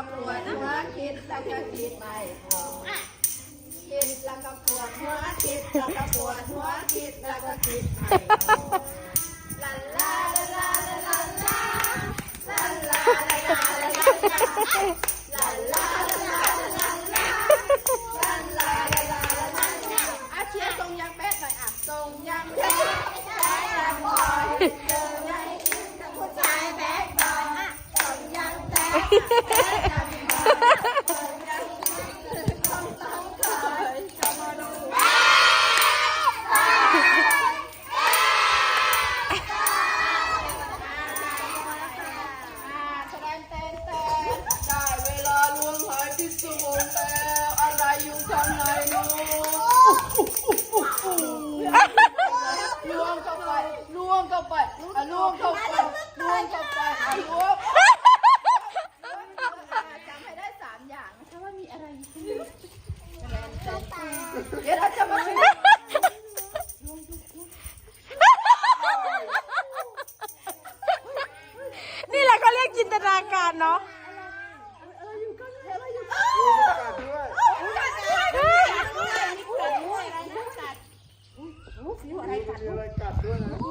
็ปวดหัวคิดแล้วก็คิดไปพอคิดแล้วก็ปวดหัวคิดแล้วก็ปวดหัวคิดแล้วก็คิดไปลาลาลาลาลาลาลาลาลาลาลาลาลาลาลาลาอาชียทรงยังเป๊ดหน่อยอะทรงยังเป๊ดใจละพอย ล่วงเข้าไปล่วงเข้าไปอะล่วงเข้า จินตนาการเนาะสีหัวอะไรกัดด้วยนะ